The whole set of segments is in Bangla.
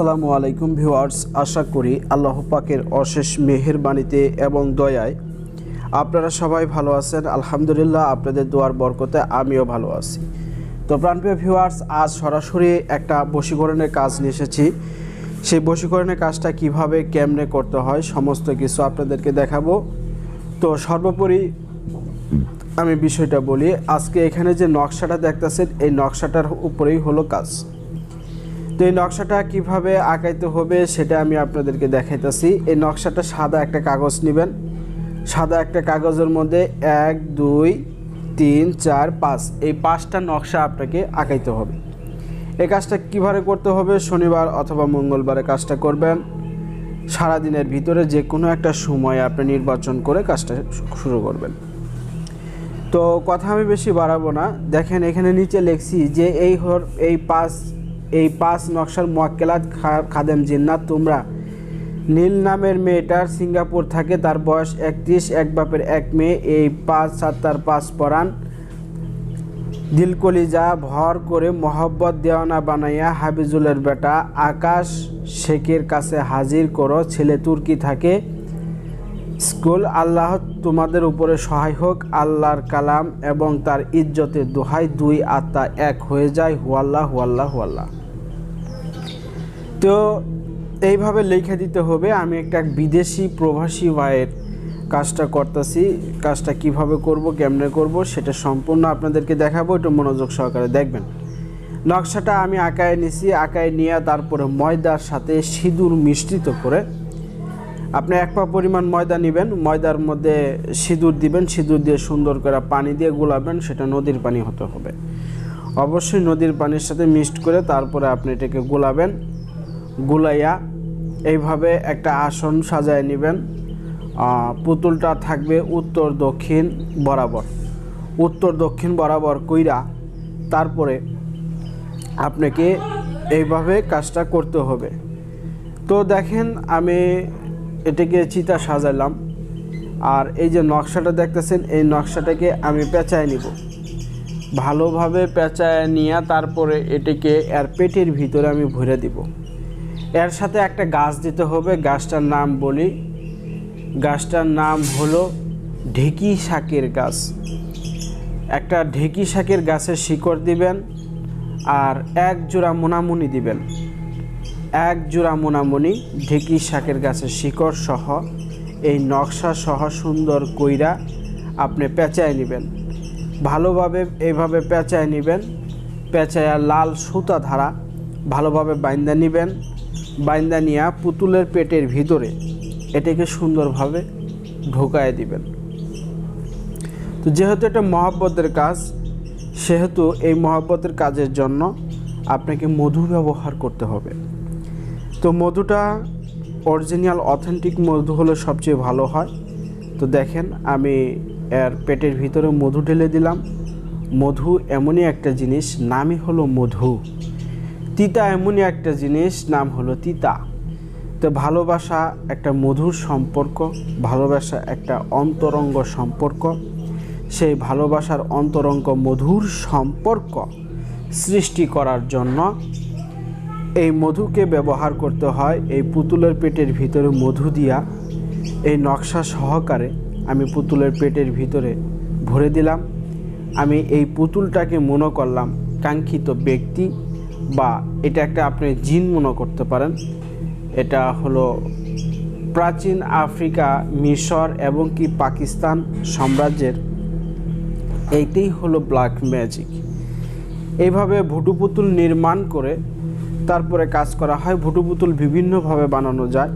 আসসালামু আলাইকুম ভিউয়ার্স, আশা করি আল্লাহ পাকের অশেষ মেহেরবাণীতে এবং দয়ায় আপনারা সবাই ভালো আছেন। আলহামদুলিল্লাহ আপনাদের দোয়ার বরকতে আমিও ভালো আছি। তো প্রাণপ্রিয় ভিউয়ার্স, আজ সরাসরি একটা বশীকরণের কাজ নিয়ে এসেছি। সেই বশীকরণের কাজটা কীভাবে, কেমনে করতে হয়, সমস্ত কিছু আপনাদেরকে দেখাবো। তো সর্বোপরি আমি বিষয়টা বলি, আজকে এখানে যে নকশাটা দেখতেছেন, এই নকশাটার উপরেই হলো কাজ। তো এই নকশাটা কীভাবে আঁকাইতে হবে সেটা আমি আপনাদেরকে দেখাইতেছি। এই নকশাটা সাদা একটা কাগজ নেবেন। সাদা একটা কাগজের মধ্যে এক, দুই, তিন, চার, পাঁচ, এই পাঁচটা নকশা আপনাকে আঁকাইতে হবে। এই কাজটা কীভাবে করতে হবে? শনিবার অথবা মঙ্গলবারে কাজটা করবেন। সারাদিনের ভিতরে যে কোনো একটা সময় আপনি নির্বাচন করে কাজটা শুরু করবেন। তো কথা আমি বেশি বাড়াবো না। দেখেন এখানে নিচে লিখছি যে এই হর এই পাঁচ এই পাঁচ নকশার মোয়াক্কেলাত খা- খাদেম জিন্নাত, তোমরা নীল নামের মেয়েটার সিঙ্গাপুর থাকে, তার বয়স একত্রিশ, এক বাপের এক মেয়ে, এই পাঁচ সাতটার পাঁচ পরাণ। দিলকলিজা ভর করে মহব্বত দেওয়ানা বানাইয়া হাবিজুলের বেটা আকাশ শেখের কাছে হাজির করো, ছেলে তুর্কি থাকে। স্কুল, আল্লাহ তোমাদের উপরে সহায় হোক, আল্লাহর কালাম এবং তার ইজ্জতের দোহাই দুই আত্মা এক হয়ে যায়, হুয়াল্লাহ হুয়াল্লাহ হুয়াল্লাহ। তো এইভাবে লিখে দিতে হবে, আমি একটা বিদেশি প্রবাসী ভাইয়ের কাজটা করতেছি, কাজটা কীভাবে করব, কেমনে করব, সেটা সম্পূর্ণ আপনাদেরকে দেখাবো, একটু মনোযোগ সহকারে দেখবেন। নকশাটা আমি আঁকায় নিছি, আঁকায় নিয়ে তারপরে ময়দার সাথে সিঁদুর মিশ্রিত করে আপনি এক পা পরিমাণ ময়দা নেবেন, ময়দার মধ্যে সিঁদুর দিবেন, সিঁদুর দিয়ে সুন্দর করে পানি দিয়ে গোলাবেন, সেটা নদীর পানি হতে হবে। অবশ্যই নদীর পানির সাথে মিক্সড করে তারপরে আপনি এটাকে গুলাবেন। গুলাইয়া এইভাবে একটা আসন সাজায় নেবেন। পুতুলটা থাকবে উত্তর দক্ষিণ বরাবর। উত্তর দক্ষিণ বরাবর কইরা তারপরে আপনাকে এইভাবে কাজটা করতে হবে। তো দেখেন আমি এটাকে চিতা সাজালাম আর এই যে নকশাটা দেখতেছেন, এই নকশাটাকে আমি পেঁচায় নিব। ভালোভাবে পেঁচায় নিয়ে তারপরে এটাকে এর পেটের ভিতরে আমি ভরে দিব। এর সাথে একটা গাছ দিতে হবে, গাছটার নাম বলি। গাছটার নাম হলো ঢেকি শাকের গাছ। একটা ঢেকি শাকের গাছের শিকড় দিবেন আর এক জোড়া মোনামুনি দিবেন। এক জোড়া মোনামুনি, ঢেকি শাকের গাছের শিকড় সহ এই নকশা সহ সুন্দর কইরা আপনি পেঁচায় নেবেন। ভালোভাবে এইভাবে পেঁচায় নেবেন, পেঁচায়া লাল সুতা ধারা ভালোভাবে বাইন্দা নেবেন। বাইন্দা নিয়ে পুতুলের পেটের ভিতরে এটাকে সুন্দরভাবে ঢোকায় দিবেন। তো যেহেতু এটা মহাব্বতের কাজ, সেহেতু এই মহাব্বতের কাজের জন্য আপনাকে মধু ব্যবহার করতে হবে। তো মধুটা অরিজিনাল, অথেন্টিক মধু হলে সবচেয়ে ভালো হয়। তো দেখেন, আমি এর পেটের ভিতরে মধু ঢেলে দিলাম। মধু এমনই একটা জিনিস, নামই হলো মধু। তিতা এমনই একটা জিনিস, নাম হলো তিতা। তো ভালোবাসা একটা মধুর সম্পর্ক, ভালোবাসা একটা অন্তরঙ্গ সম্পর্ক। সেই ভালোবাসার অন্তরঙ্গ মধুর সম্পর্ক সৃষ্টি করার জন্য এই মধুকে ব্যবহার করতে হয়, এই পুতুলের পেটের ভিতরে মধু দিয়া। এই নকশা সহকারে আমি পুতুলের পেটের ভিতরে ভরে দিলাম। আমি এই পুতুলটাকে মনে করলাম কাঙ্ক্ষিত ব্যক্তি। বা এটা একটা আপনি জিন মনে করতে পারেন। এটা হলো প্রাচীন আফ্রিকা, মিশর এবং কি পাকিস্তান সাম্রাজ্যের। এইটাই হলো ব্ল্যাক ম্যাজিক এইভাবে ভুটু পুতুল নির্মাণ করে তারপরে কাজ করা হয়। ভুটু পুতুল বিভিন্নভাবে বানানো যায়।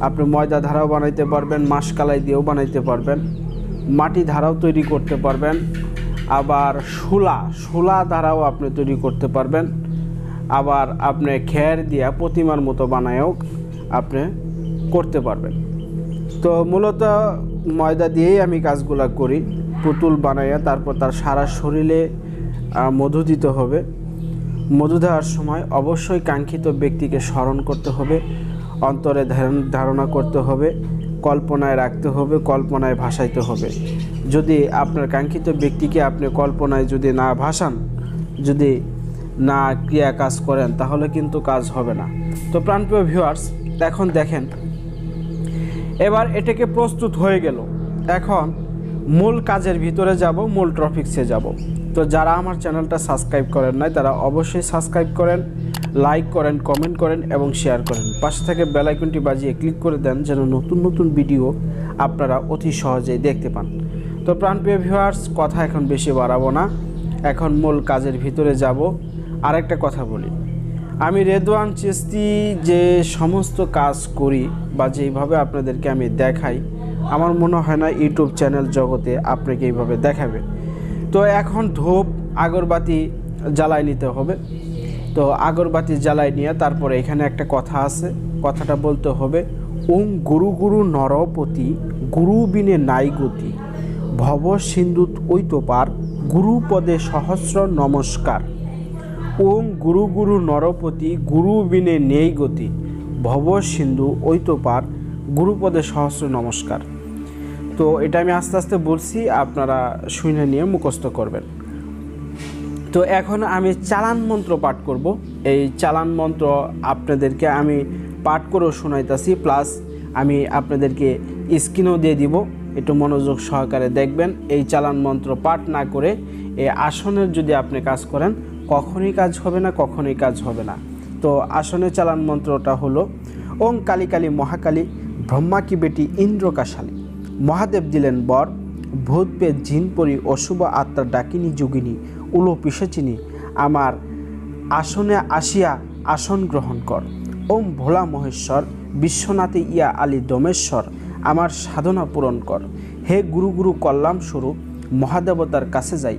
আপনি ময়দা ধারাও বানাইতে পারবেন মাসকালাই দিয়েও বানাইতে পারবেন, মাটি ধারাও তৈরি করতে পারবেন, আবার শোলা শোলা দ্বারাও আপনি তৈরি করতে পারবেন। আবার আপনি খের দিয়া প্রতিমার মতো বানায়ও আপনি করতে পারবেন। তো মূলত ময়দা দিয়েই আমি কাজগুলো করি, পুতুল বানাইয়া তারপর তার সারা শরীরে মধু দিতে হবে। মধু দেওয়ার সময় অবশ্যই কাঙ্ক্ষিত ব্যক্তিকে স্মরণ করতে হবে, অন্তরে ধারণ- করতে হবে, কল্পনায় রাখতে হবে, কল্পনায় ভাসাইতে হবে। যদি আপনার কাঙ্ক্ষিত ব্যক্তিকে আপনি কল্পনায় যদি না ভাসান, যদি না ক্রিয়া কাজ করেন, তাহলে কিন্তু কাজ হবে না। তো প্রাণপ্রিয় ভিউয়ার্স এখন দেখেন, এবার এটাকে প্রস্তুত হয়ে গেল। এখন মূল কাজের ভিতরে যাব, মূল ট্রফিক্সে যাব। তো যারা আমার চ্যানেলটা সাবস্ক্রাইব করেন নাই, তারা অবশ্যই সাবস্ক্রাইব করেন লাইক করেন কমেন্ট করেন এবং শেয়ার করেন। পাশে থেকে বেল আইকনটি বাজিয়ে ক্লিক করে দেন, যেন নতুন নতুন ভিডিও আপনারা অতি সহজেই দেখতে পান। তো প্রাণপ্রিয় ভিউয়ার্স কথা এখন বেশি বাড়াবো না। এখন মূল কাজের ভিতরে যাব। আরেকটা কথা বলি। আমি রেদওয়ান চিস্তি যে সমস্ত কাজ করি বা যেইভাবে আপনাদেরকে আমি দেখাই, আমার মনে হয় না ইউটিউব চ্যানেল জগতে আপনাকে এইভাবে দেখাবে। তো এখন ধূপ, আগরবাতি জ্বালাই নিতে হবে। তো আগরবাতি জ্বালাই নিয়ে তারপরে এখানে একটা কথা আছে, কথাটা বলতে হবে, ওং গুরু গুরু নরপতি, গুরু বিনে নাই গতি, ভব সিন্ধুত ঐতপার গুরুপদে সহস্র নমস্কার। ওম গুরু গুরু নরপতি গুরু বিনে নেই গতি। ভব সিন্ধু ঐতপার গুরুপদে সহস্র নমস্কার। তো এটা আমি আস্তে আস্তে বলছি, আপনারা শুনে নিয়ে মুখস্থ করবেন। তো এখন আমি চালান মন্ত্র পাঠ করব। এই চালান মন্ত্র আপনাদেরকে আমি পাঠ করেও শোনাইতেছি, প্লাস আমি আপনাদেরকে স্ক্রিনও দিয়ে দিব। একটু মনোযোগ সহকারে দেখবেন, এই চালান মন্ত্র পাঠ না করে এই আসনের যদি আপনি কাজ করেন কখনোই কাজ হবে না, কখনই কাজ হবে না। তো আসনে চালান মন্ত্রটা হলো, ওং কালী কালী মহাকালী, ব্রহ্মা কি বেটি ইন্দ্রকাশালী মহাদেব দিলেন বর, ভূত পেট জিন পরি অশুভ আত্মার ডাকিনী যোগিনী, উলো পিসাচিনী আমার আসনে আসিয়া আসন গ্রহণ কর। ওম ভোলা মহেশ্বর, বিশ্বনাথে ইয়া আলী দমেশ্বর, আমার সাধনা পূরণ কর। হে গুরু গুরু কল্যাণ স্বরূপ মহাদেবতার কাছে যাই।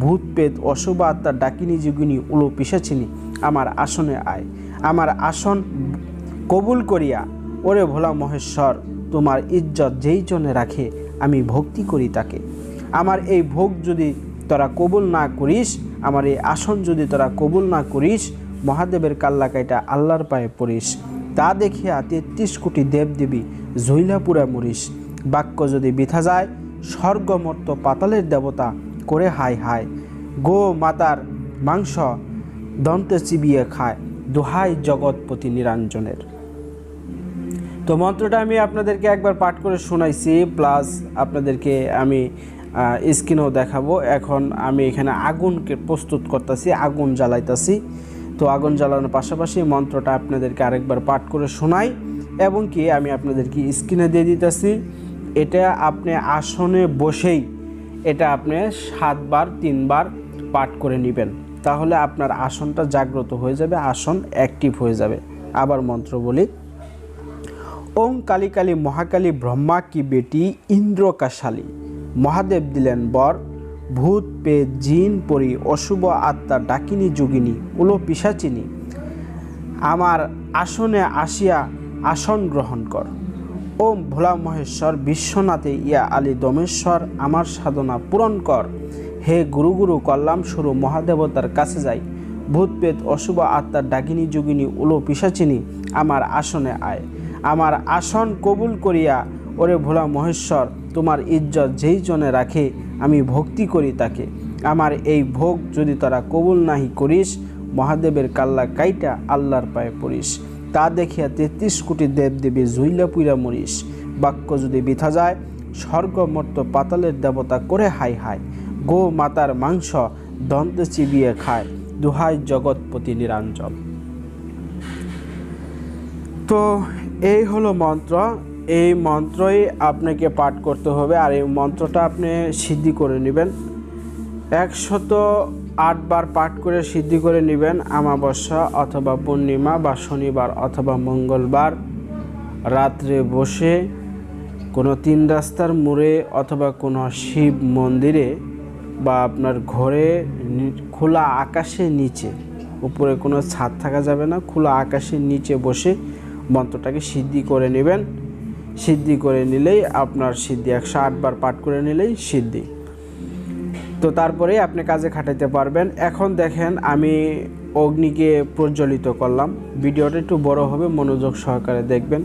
ভূত পেত অশুভ আত্মার ডাকিনী যোগিনী উলো পিসাচিনী, আমার আসনে আয়। আমার আসন কবুল করিয়া, ওরে ভোলা মহেশ্বর, তোমার ইজ্জত যেই জনে রাখে, আমি ভক্তি করি তাকে। আমার এই ভোগ যদি তোরা কবুল না করিস, আমার এই আসন যদি তোরা কবুল না করিস, মহাদেবের কাল্লাকাইটা আল্লাহর পায়ে পড়িস। তা দেখিয়া তেত্রিশ কোটি দেবদেবী জৈলাপুরা মরিস। বাক্য যদি বিথা যায়, স্বর্গমর্ত পাতালের দেবতা করে হায় হায়। গো মাতার মাংস দন্তে চিবিয়ে খায় দোহাই জগৎপতি নিরঞ্জনের। তো মন্ত্রটা আমি আপনাদেরকে একবার পাঠ করে শোনাইছি, প্লাস আপনাদেরকে আমি স্ক্রিনেও দেখাবো। এখন আমি এখানে আগুনকে প্রস্তুত করতেছি, আগুন জ্বালাইতেছি। তো আগুন জ্বালানোর পাশাপাশি মন্ত্রটা আপনাদেরকে আরেকবার পাঠ করে শোনাই, এবং কি আমি আপনাদেরকে স্ক্রিনে দিয়ে দিতেছি, এটা আপনি আসনে বসেই এটা আপনি সাতবার, তিনবার পাঠ করে নেবেন। তাহলে আপনার আসনটা জাগ্রত হয়ে যাবে, আসন অ্যাক্টিভ হয়ে যাবে। আবার মন্ত্র বলি, ওং কালী কালী মহাকালী ব্রহ্মা কি বেটি ইন্দ্রকাশালী। মহাদেব দিলেন বর, ভূত পে জিন, পরি, অশুভ আত্মা, ডাকিনী, যোগিনী উলো পিসাচিনী। আমার আসনে আসিয়া আসন গ্রহণ কর। ওম ভোলা মহেশ্বর বিশ্বনাথে ইয়া আলী দমেশ্বর, আমার সাধনা পূরণ কর। হে গুরু গুরু, কল্যাণ শুরু মহাদেবতার কাছে যাই। ভূতপেত অশুভ আত্মার ডাকিনী যোগিনী, উলো পিসাচিনী, আমার আসনে আয়। আমার আসন কবুল করিয়া, ওরে ভোলা মহেশ্বর, তোমার ইজ্জত যেই জনে রাখে, আমি ভক্তি করি তাকে। আমার এই ভোগ যদি তারা কবুল নাহি করিস, মহাদেবের কাল্লা কাইটা আল্লাহর পায়ে পড়িস। তা দেখিয়া তেত্রিশ কোটি দেবদেবী জুইলা পুইরা মরিস বাক্য যদি বিথা যায়, স্বর্গমর্ত পাতালের দেবতা করে হাই হাই, গো মাতার মাংস দন্তে চিবিয়ে খায়, দুহাই জগৎপতি নিরঞ্জন। তো এই হলো মন্ত্র। এই মন্ত্রই আপনাকে পাঠ করতে হবে, আর এই মন্ত্রটা আপনি সিদ্ধি করে নেবেন। একশত আটবার পাঠ করে সিদ্ধি করে নেবেন আমাবস্যা অথবা পূর্ণিমা বা শনিবার অথবা মঙ্গলবার। রাত্রে বসে কোনো তিন রাস্তার মোড়ে অথবা কোনো শিব মন্দিরে বা আপনার ঘরে খোলা আকাশের নিচে, উপরে কোনো ছাদ থাকা যাবে না, খোলা আকাশের নিচে বসে মন্ত্রটাকে সিদ্ধি করে নেবেন। সিদ্ধি করে নিলেই আপনার সিদ্ধি একশো আটবার পাঠ করে নিলেই সিদ্ধি। তো তারপরে আপনি কাজে খাটাইতে পারবেন। এখন দেখেন আমি অগ্নিকে প্রজ্বলিত করলাম। ভিডিওটা একটু বড় হবে, মনোযোগ সহকারে দেখবেন।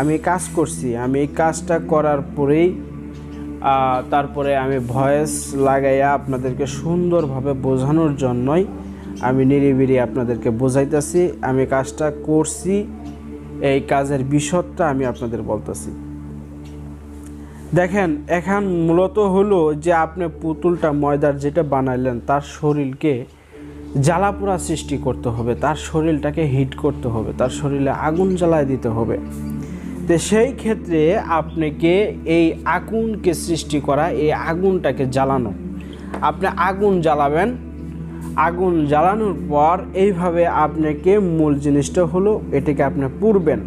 আমি কাজ করছি, আমি এই কাজটা করার পরেই তারপরে আমি ভয়েস লাগাইয়া আপনাদেরকে সুন্দরভাবে বোঝানোর জন্যই আমি নিরিবিরি আপনাদেরকে বোঝাইতেছি। আমি কাজটা করছি, এই কাজের বিশদটা আমি আপনাদের বলতেছি। দেখেন, এখন মূলত হলো যে আপনি পুতুলটা, ময়দার যেটা বানাইলেন, তার শরীরকে জ্বালাপোড়া সৃষ্টি করতে হবে, তার শরীরটাকে হিট করতে হবে, তার শরীরে আগুন জ্বালায় দিতে হবে। তো সেই ক্ষেত্রে আপনাকে এই আগুনকে সৃষ্টি করা, এই আগুনটাকে জ্বালানো। আপনি আগুন জ্বালাবেন। আগুন জ্বালানোর পর এইভাবে আপনাকে মূল জিনিসটা হলো, এটাকে আপনি পুরবেন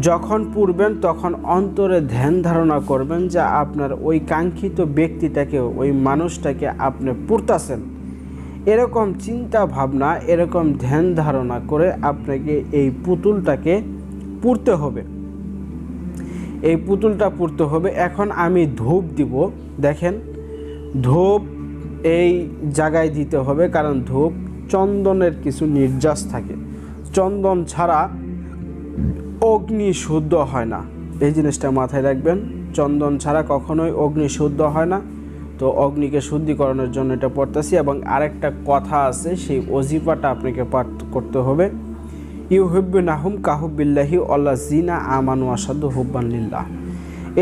যখন পুরবেন তখন অন্তরে ধ্যান ধারণা করবেন যে আপনার ওই কাঙ্ক্ষিত ব্যক্তিটাকে, ওই মানুষটাকে আপনি পুরতাছেন এরকম চিন্তা ভাবনা, এরকম ধ্যান ধারণা করে আপনাকে এই পুতুলটাকে পুরতে হবে। এই পুতুলটা পুরতে হবে। এখন আমি ধূপ দিব। দেখেন, ধূপ এই জায়গায় দিতে হবে, কারণ ধূপ চন্দনের কিছু নির্যাস থাকে। চন্দন ছাড়া অগ্নি শুদ্ধ হয় না। এই জিনিসটা মাথায় রাখবেন, চন্দন ছাড়া কখনোই অগ্নি শুদ্ধ হয় না। তো অগ্নিকে শুদ্ধিকরণের জন্য এটা পড়তেছি এবং আরেকটা কথা আছে, সেই অজিফাটা আপনাকে পাঠ করতে হবে। ইউ হুব্বু নাহুম কাহুবিল্লাহি আল্লাহ জিনা আমানু আসাদু হুব্বান লিল্লাহ।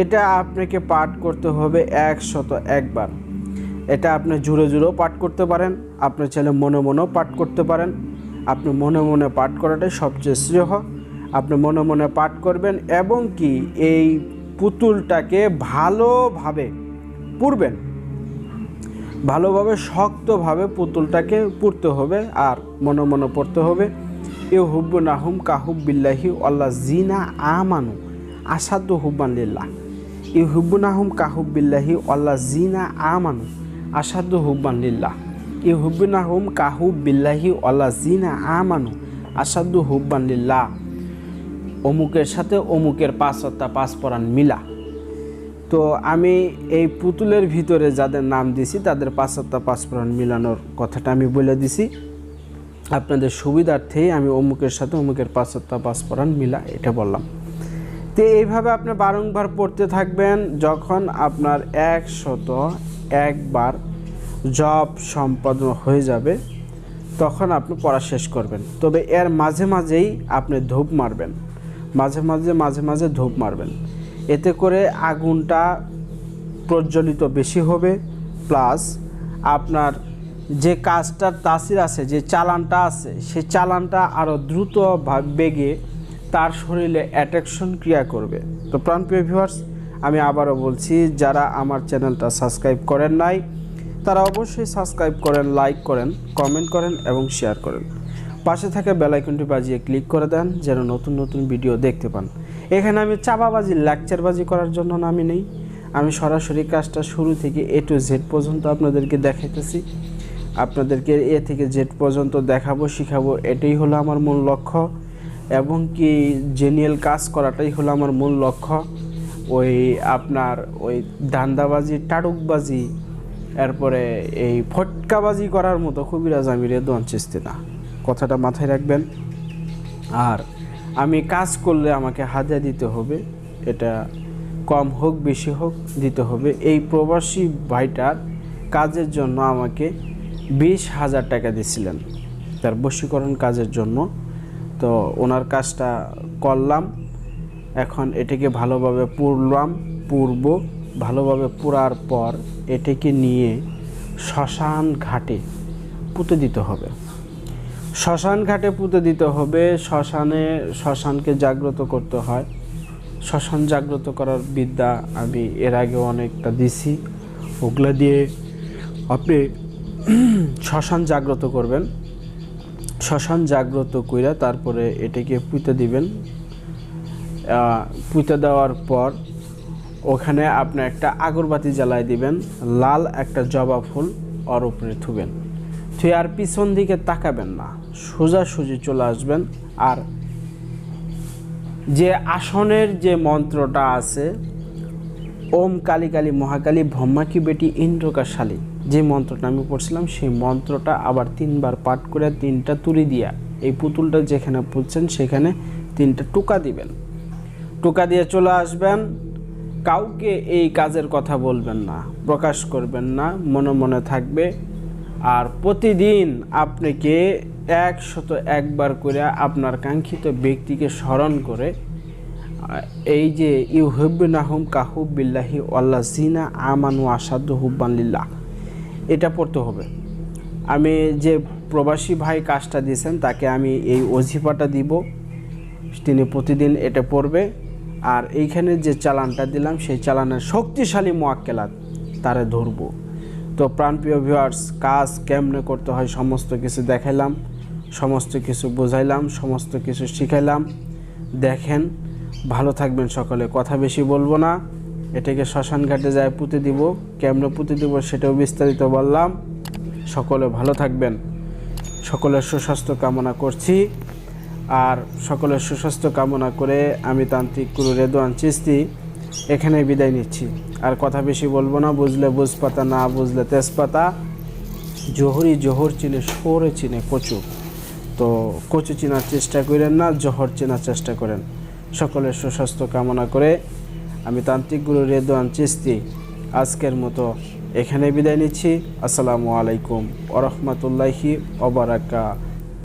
এটা আপনাকে পাঠ করতে হবে একশত একবার। এটা আপনি জুড়ে জুড়েও পাঠ করতে পারেন, আপনার ছেলে মনে মনেও পাঠ করতে পারেন। আপনি মনে মনে পাঠ করাটাই সবচেয়ে শ্রেয়। আপনি মনে মনে পাঠ করবেন এবং কি এই পুতুলটাকে ভালোভাবে পুরবেন ভালোভাবে, শক্তভাবে পুতুলটাকে পুড়তে হবে আর মনে মনে পড়তে হবে, এ হুব্বু নাহুম কাহুব বিল্লাহি আল্লাহ জিনা আমানু আসাদু হুব্বান লিল্লাহ। ইউ হুব্বু নাহুম কাহুব বিল্লাহি আল্লাহ জিনা আমানু আসাদু হুব্বান লিল্লাহ। ইউ হুব্বু নাহুম কাহুব বিল্লাহি আল্লাহ জিনা আমানু আসাদু হুব্বান লিল্লাহ। অমুকের সাথে অমুকের পাঁচ সত্তা পাঁচ পরাণ মিলা। তো আমি এই পুতুলের ভিতরে যাদের নাম দিছি, তাদের পাঁচ সত্তা পাঁচ পরাণ মিলানোর কথাটা আমি বলে দিছি। আপনাদের সুবিধার্থেই আমি অমুকের সাথে অমুকের পাঁচ সত্তা পাঁচ পরাণ মিলা, এটা বললাম। তো এইভাবে আপনি বারংবার পড়তে থাকবেন যখন আপনার একশত একবার জব সম্পাদন হয়ে যাবে, তখন আপনি পড়া শেষ করবেন। তবে এর মাঝে মাঝেই আপনি ধূপ মারবেন। মাঝে মাঝে মাঝে মাঝে ধূপ মারবেন। এতে করে আগুনটা প্রজ্বলিত বেশি হবে, প্লাস আপনার যে কাজটার তাসির আছে, যে চালানটা আছে, সে চালানটা আরও দ্রুত বেগে তার শরীরে অ্যাট্রাকশন ক্রিয়া করবে। তো প্রাণপ্রিয় ভিউয়ার্স, আমি আবারও বলছি, যারা আমার চ্যানেলটা সাবস্ক্রাইব করেন নাই, তারা অবশ্যই সাবস্ক্রাইব করেন, লাইক করেন, কমেন্ট করেন এবং শেয়ার করেন। পাশে থাকা বেলাইকনটি বাজিয়ে ক্লিক করে দেন যেন নতুন নতুন ভিডিও দেখতে পান। এখানে আমি চাপাবাজি লেকচারবাজি করার জন্য নামি নেই। আমি সরাসরি কাজটা শুরু থেকে এ টু জেড পর্যন্ত আপনাদেরকে দেখাইতেছি। আপনাদেরকে এ থেকে জেড পর্যন্ত দেখাবো, শিখাবো, এটাই হলো আমার মূল লক্ষ্য। এবং কি জেনিয়াল কাজ করাটাই হলো আমার মূল লক্ষ্য। ওই আপনার ওই দান্দাবাজি টাড়ুকবাজি এরপরে এই ফটকাবাজি করার মতো কবিরাজ আমি রেদওয়ান চিস্তি না। কথাটা মাথায় রাখবেন। আর আমি কাজ করলে আমাকে হাজার দিতে হবে, এটা কম হোক, বেশি হোক, দিতে হবে। এই প্রবাসী ভাইটার কাজের জন্য আমাকে বিশ হাজার টাকা দিয়েছিলেন, তার বশীকরণ কাজের জন্য। তো ওনার কাজটা করলাম, এখন এটাকে ভালোভাবে পুরলাম, পূর্ব, ভালোভাবে পুরার পর এটাকে নিয়ে শ্মশান ঘাটে পুঁতে দিতে হবে। শ্মশান ঘাটে পুঁতে দিতে হবে, শ্মশানে, শ্মশানকে জাগ্রত করতে হয়। শ্মশান জাগ্রত করার বিদ্যা আমি এর আগে অনেকটা দিছি। ওগুলা দিয়ে আপনি শ্মশান জাগ্রত করবেন। শ্মশান জাগ্রত কইরা তারপরে এটাকে পুঁতে দিবেন। পুঁতে দেওয়ার পর ওখানে আপনি একটা আগরবাতি জ্বালায় দিবেন, লাল একটা জবা ফুল ওর উপরে থুবেন। থুয়ে আর পিছন দিকে তাকাবেন না। সোজাসুজি চলে আসবেন। আর যে আসনের যে মন্ত্রটা আছে, ওম কালী কালী মহাকালী ব্রহ্মাকি বেটি ইন্দ্রকা শালী যে মন্ত্রটা আমি পড়ছিলাম, সেই মন্ত্রটা আবার তিনবার পাঠ করে তিনটা তুলি দিয়া এই পুতুলটা যেখানে পুড়ছেন সেখানে তিনটা টোকা দিবেন। টোকা দিয়ে চলে আসবেন। কাউকে এই কাজের কথা বলবেন না, প্রকাশ করবেন না, মনে মনে থাকবে। আর প্রতিদিন আপনাকে একশত একবার করে আপনার কাঙ্ক্ষিত ব্যক্তিকে স্মরণ করে, এই যে ইউহিবিনাহুম কাহুব বিল্লাহি আল্লাহ জিনা আমানু আসাদ হুব্বানিল্লাহ এটা পড়তে হবে। আমি যে প্রবাসী ভাই কাজটা দিয়েছেন, তাকে আমি এই অজিফাটা দিব। তিনি প্রতিদিন এটা পড়বে। আর এইখানে যে চালানটা দিলাম, সেই চালানের শক্তিশালী মোয়াক্কেলাত তারে ধরবো। তো প্রাণপ্রিয় ভিউয়ার্স কাজ কেমনে করতে হয় সমস্ত কিছু দেখাইলাম, সমস্ত কিছু বোঝাইলাম, সমস্ত কিছু শিখাইলাম। দেখেন, ভালো থাকবেন সকলে, কথা বেশি বলব না। এটাকে শ্মশান ঘাটে যায় পুঁতে দিব, কেমনে পুঁতে দিব সেটাও বিস্তারিত বললাম। সকলে ভালো থাকবেন, সকলের সুস্বাস্থ্য কামনা করছি। আর সকলের সুস্বাস্থ্য কামনা করে আমি তান্ত্রিক গুরু রেদোয়ান চিস্তি এখানে বিদায় নিচ্ছি। আর কথা বেশি বলব না, বুঝলে বুঝপাতা, না বুঝলে তেজপাতা। জোহরি জোহর চিনে, সরে চিনে কচু। তো কচু চেনার চেষ্টা করেন না, জহর চেনার চেষ্টা করেন। সকলের সুস্বাস্থ্য কামনা করে আমি তান্ত্রিক গুরু রেদওয়ান চিস্তি আজকের মতো এখানে বিদায় নিচ্ছি। আসসালামু আলাইকুম ওরহমতুল্লাহি ওবারাকা